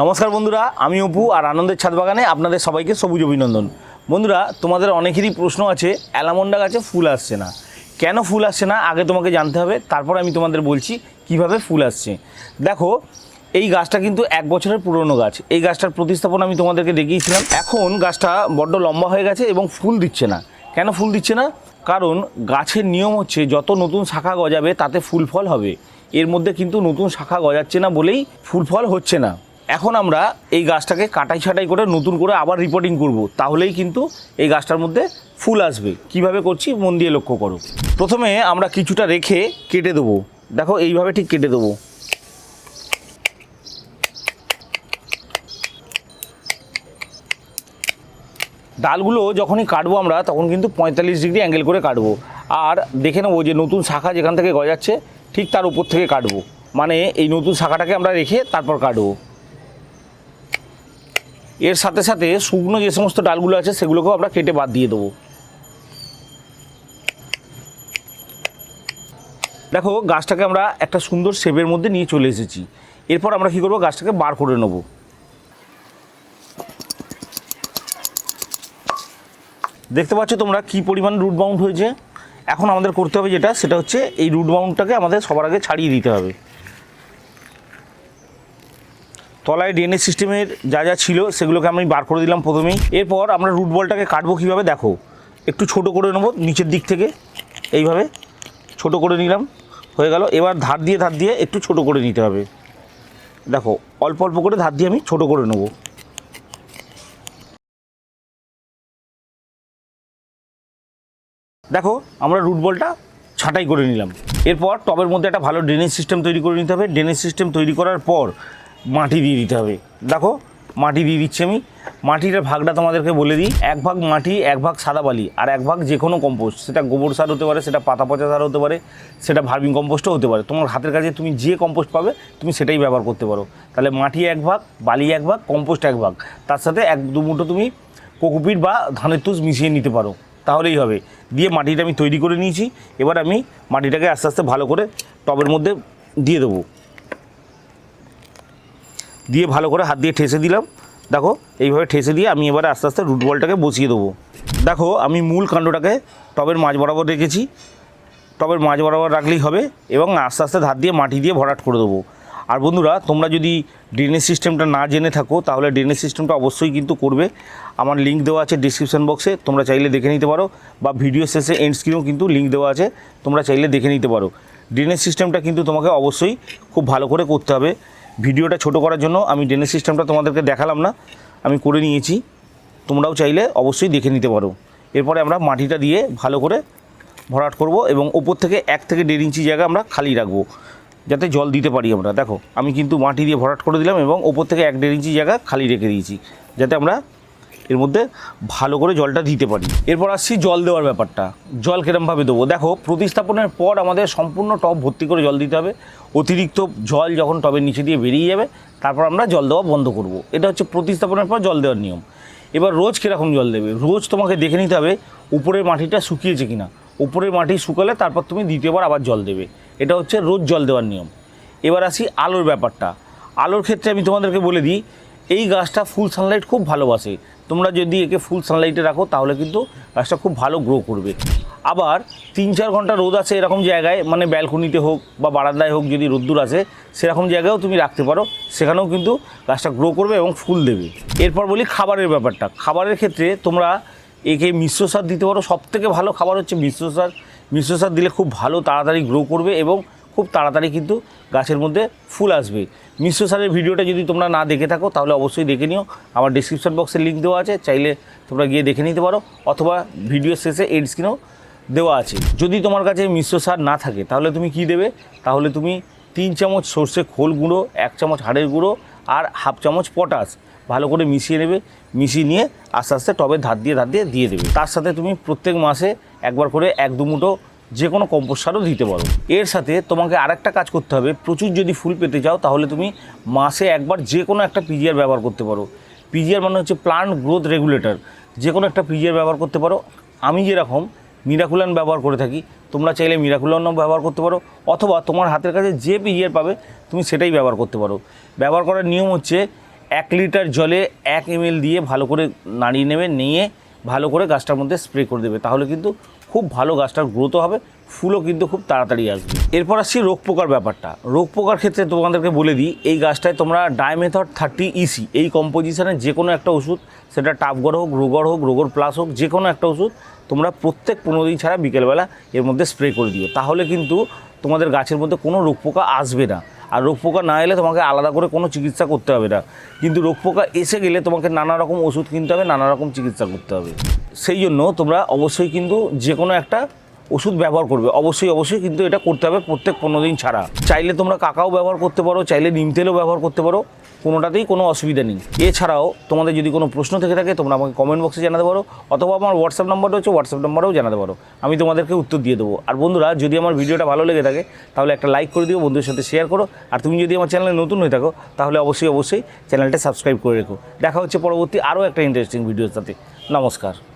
নমস্কার বন্ধুরা, আমি অপু আর আনন্দের ছাদ বাগানে আপনাদের সবাইকে সবুজ অভিনন্দন। বন্ধুরা, তোমাদের অনেকেরই প্রশ্ন আছে, অ্যালামন্ডা গাছে ফুল আসছে না। কেন ফুল আসছে না? আগে তোমাকে জানতে হবে, তারপর আমি তোমাদের বলছি কীভাবে ফুল আসছে। দেখো, এই গাছটা কিন্তু এক বছরের পুরনো গাছ। এই গাছটার প্রতিস্থাপন আমি তোমাদেরকে দেখিয়েছিলাম। এখন গাছটা বড্ড লম্বা হয়ে গেছে এবং ফুল দিচ্ছে না। কেন ফুল দিচ্ছে না? কারণ গাছের নিয়ম হচ্ছে, যত নতুন শাখা গজাবে, তাতে ফুল ফল হবে। এর মধ্যে কিন্তু নতুন শাখা গজাচ্ছে না বলেই ফুল ফল হচ্ছে না। এখন আমরা এই গাছটাকে কাটাই ছাটাই করে নতুন করে আবার রিপোর্টিং করব। তাহলেই কিন্তু এই গাছটার মধ্যে ফুল আসবে। কীভাবে করছি মন দিয়ে লক্ষ্য করো। প্রথমে আমরা কিছুটা রেখে কেটে দেবো। দেখো এইভাবে ঠিক কেটে দেবো। ডালগুলো যখনই কাটবো আমরা, তখন কিন্তু পঁয়তাল্লিশ ডিগ্রি অ্যাঙ্গেল করে কাটবো। আর দেখে নেব যে নতুন শাখা যেখান থেকে গজাচ্ছে, ঠিক তার উপর থেকে কাটবো। মানে এই নতুন শাখাটাকে আমরা রেখে তারপর কাটবো। এর সাথে সাথে শুকনো যে সমস্ত ডালগুলো আছে সেগুলোকেও আমরা কেটে বাদ দিয়ে দেবো। দেখো, গাছটাকে আমরা একটা সুন্দর শেপের মধ্যে নিয়ে চলে এসেছি। এরপর আমরা কী করব? গাছটাকে বার করে নেব। দেখতে পাচ্ছ তোমরা কি পরিমাণ রুট বাউন্ড হয়েছে? এখন আমাদের করতে হবে যেটা, সেটা হচ্ছে এই রুট বাউন্ডটাকে আমাদের সবার আগে ছাড়িয়ে দিতে হবে। তলায় ড্রেনেজ সিস্টেমের যা যা ছিল সেগুলোকে আমি বার করে দিলাম প্রথমেই। এরপর আমরা রুট বলটাকে কাটবো কীভাবে? দেখো, একটু ছোট করে নেব নিচের দিক থেকে। এইভাবে ছোট করে নিলাম, হয়ে গেল। এবার ধার দিয়ে ধার দিয়ে একটু ছোট করে নিতে হবে। দেখো, অল্প অল্প করে ধার দিয়ে আমি ছোট করে নেব। দেখো, আমরা রুট বলটা ছাঁটাই করে নিলাম। এরপর টবের মধ্যে একটা ভালো ড্রেনেজ সিস্টেম তৈরি করে নিতে হবে। ড্রেনেজ সিস্টেম তৈরি করার পর মাটি দিয়ে দিতে হবে। দেখো, মাটি দিয়ে দিচ্ছি আমি। মাটির ভাগটা তোমাদেরকে বলে দিই। এক ভাগ মাটি, এক ভাগ সাদা বালি আর এক ভাগ যে কোনো কম্পোস্ট সেটা গোবর সার হতে পারে, সেটা পাতা পচা সার হতে পারে, সেটা ভার্মিং কম্পোস্টও হতে পারে। তোমার হাতের কাছে তুমি যে কম্পোস্ট পাবে, তুমি সেটাই ব্যবহার করতে পারো। তাহলে মাটি এক ভাগ, বালি এক ভাগ কম্পোস্ট এক ভাগ। তার সাথে এক দু মুঠো তুমি কোকোপিট বা ধানের তুষ মিশিয়ে নিতে পারো। তাহলেই হবে। দিয়ে মাটিটা আমি তৈরি করে নিয়েছি। এবার আমি মাটিটাকে আস্তে আস্তে ভালো করে টবের মধ্যে দিয়ে দেবো। দিয়ে ভালো করে হাত দিয়ে ঠেসে দিলাম। দেখো, এইভাবে ঠেসে দিয়ে আমি এবারে আস্তে আস্তে রুট বলটাকে বসিয়ে দেবো। দেখো, আমি মূল কাণ্ডটাকে টবের মাঝ বরাবর রেখেছি। টবের মাঝ বরাবর রাখলেই হবে এবং আস্তে আস্তে ধার দিয়ে মাটি দিয়ে ভরাট করে দেবো। আর বন্ধুরা, তোমরা যদি ড্রেনেজ সিস্টেমটা না জেনে থাকো, তাহলে ড্রেনেজ সিস্টেমটা অবশ্যই কিন্তু করবে। আমার লিঙ্ক দেওয়া আছে ডিসক্রিপশন বক্সে তোমরা চাইলে দেখে নিতে পারো। বা ভিডিও শেষে এন্ড স্ক্রিনেও কিন্তু লিঙ্ক দেওয়া আছে, তোমরা চাইলে দেখে নিতে পারো। ড্রেনেজ সিস্টেমটা কিন্তু তোমাকে অবশ্যই খুব ভালো করে করতে হবে। ভিডিওটা ছোট করার জন্য আমি ড্রেনেজ সিস্টেমটা তোমাদেরকে দেখালাম না, আমি করে নিয়েছি। তোমরাও চাইলে অবশ্যই দেখে নিতে পারো। এরপরে আমরা মাটিটা দিয়ে ভালো করে ভরাট করব এবং ওপর থেকে এক থেকে দেড় ইঞ্চি জায়গা আমরা খালি রাখব, যাতে জল দিতে পারি আমরা। দেখো, আমি কিন্তু মাটি দিয়ে ভরাট করে দিলাম এবং ওপর থেকে এক দেড় ইঞ্চি জায়গা খালি রেখে দিয়েছি, যাতে আমরা এর মধ্যে ভালো করে জলটা দিতে পারি। এরপর আসছি জল দেওয়ার ব্যাপারটা। জল কিরমভাবে দেবো? দেখো, প্রতিস্থাপনের পর আমাদের সম্পূর্ণ টব ভর্তি করে জল দিতে হবে। অতিরিক্ত জল যখন টবের নিচে দিয়ে বেরিয়ে যাবে, তারপর আমরা জল দেওয়া বন্ধ করব। এটা হচ্ছে প্রতিস্থাপনের পর জল দেওয়ার নিয়ম। এবার রোজ কীরকম জল দেবে? রোজ তোমাকে দেখে নিতে হবে উপরের মাটিটা শুকিয়েছে কিনা। উপরের মাটি শুকালে তারপর তুমি দ্বিতীয়বার আবার জল দেবে। এটা হচ্ছে রোজ জল দেওয়ার নিয়ম। এবার আসি আলোর ব্যাপারটা। আলোর ক্ষেত্রে আমি তোমাদেরকে বলে দিই এই গাছটা ফুল সানলাইট খুব ভালোবাসে। তোমরা যদি একে ফুল সানলাইটে রাখো, তাহলে কিন্তু গাছটা খুব ভালো গ্রো করবে। আবার তিন চার ঘণ্টা রোদ আছে এরকম জায়গায় মানে ব্যালকনিতে হোক বা বারান্দায় হোক যদি রোদ্দুর আছে সেরকম জায়গায়ও তুমি রাখতে পারো। সেখানেও কিন্তু গাছটা গ্রো করবে এবং ফুল দেবে। এরপর বলি খাবারের ব্যাপারটা। খাবারের ক্ষেত্রে তোমরা একে মিশ্র সার দিতে পারো। সব থেকে ভালো খাবার হচ্ছে মিশ্র সার। মিশ্র সার দিলে খুব ভালো, তাড়াতাড়ি গ্রো করবে এবং খুব তাড়াতাড়ি কিন্তু গাছের মধ্যে ফুল আসবে। মিশ্র সারের ভিডিওটা যদি তোমরা না দেখে থাকো, তাহলে অবশ্যই দেখে নিও। আমার ডিসক্রিপশন বক্সে লিঙ্ক দেওয়া আছে, চাইলে তোমরা গিয়ে দেখে নিতে পারো, অথবা ভিডিও শেষে এড স্ক্রিনেও দেওয়া আছে। যদি তোমার কাছে মিশ্র সার না থাকে, তাহলে তুমি কি দেবে? তাহলে তুমি তিন চামচ সর্ষে খোল গুঁড়ো, এক চামচ হাড়ের গুঁড়ো, আর হাফ চামচ পটাশ ভালো করে মিশিয়ে নেবে। মিশিয়ে নিয়ে আস্তে আস্তে টবে ধার দিয়ে ধার দিয়ে দিয়ে দেবে। তার সাথে তুমি প্রত্যেক মাসে একবার করে এক দু মুঠো যে কোনো কম্পোস্ট সারও দিতে পারো। এর সাথে তোমাকে আরেকটা কাজ করতে হবে। প্রচুর যদি ফুল পেতে চাও, তাহলে তুমি মাসে একবার যে কোনো একটা পিজিআর ব্যবহার করতে পারো। পিজিআর মানে হচ্ছে প্লান্ট গ্রোথ রেগুলেটর যে কোনো একটা পিজিআর ব্যবহার করতে পারো। আমি যেরকম মিরাকুলান ব্যবহার করে থাকি, তোমরা চাইলে মিরাকুলানও ব্যবহার করতে পারো। অথবা তোমার হাতের কাছে যে পিজিআর পাবে, তুমি সেটাই ব্যবহার করতে পারো। ব্যবহার করার নিয়ম হচ্ছে এক লিটার জলে এক এম দিয়ে ভালো করে নাড়িয়ে নেবে, নিয়ে ভালো করে গাছটার মধ্যে স্প্রে করে দেবে। তাহলে কিন্তু খুব ভালো গাছটার গ্রোথও হবে, ফুলও কিন্তু খুব তাড়াতাড়ি আসবে। এরপর আসছি রোগ পোকার ব্যাপারটা। রোগ পোকার ক্ষেত্রে তোমাদেরকে বলে দিই, এই গাছটায় তোমরা ডাইমেথড থার্টি ইসি এই কম্পোজিশনের যে কোনো একটা ওষুধ, সেটা টাপগড় হোক, রোগর হোক, রোগর প্লাস হোক যে কোনো একটা ওষুধ তোমরা প্রত্যেক পনেরো দিন ছাড়া বিকেলবেলা এর মধ্যে স্প্রে করে দিও। তাহলে কিন্তু তোমাদের গাছের মধ্যে কোনো রোগ পোকা আসবে না। আর রোগ পোকা না এলে তোমাকে আলাদা করে কোনো চিকিৎসা করতে হবে না। কিন্তু রোগ পোকা এসে গেলে তোমাকে নানা রকম ওষুধ কিনতে হবে, নানা রকম চিকিৎসা করতে হবে। সেই জন্য তোমরা অবশ্যই কিন্তু যে কোনো একটা ওষুধ ব্যবহার করবে। অবশ্যই অবশ্যই কিন্তু এটা করতে হবে প্রত্যেক পনেরো দিন ছাড়া। চাইলে তোমরা কাকাও ব্যবহার করতে পারো, চাইলে নিম তেলও ব্যবহার করতে পারো, কোনোটাতেই কোনো অসুবিধা নেই। এছাড়াও তোমাদের যদি কোনো প্রশ্ন থেকে থাকে, তোমরা আমাকে কমেন্ট বক্সে জানাতে পারো, অথবা আমার হোয়াটসঅ্যাপ নাম্বারটা হচ্ছে হোয়াটসঅ্যাপ নাম্বারেও জানাতে পারো। আমি তোমাদেরকে উত্তর দিয়ে দেবো। আর বন্ধুরা, যদি আমার ভিডিওটা ভালো লেগে থাকে, তাহলে একটা লাইক করে দিও, বন্ধুদের সাথে শেয়ার করো। আর তুমি যদি আমার চ্যানেলে নতুন হয়ে থাকো, তাহলে অবশ্যই অবশ্যই চ্যানেলটা সাবস্ক্রাইব করে রেখো। দেখা হচ্ছে পরবর্তী আরও একটা ইন্টারেস্টিং ভিডিওর সাথে নমস্কার।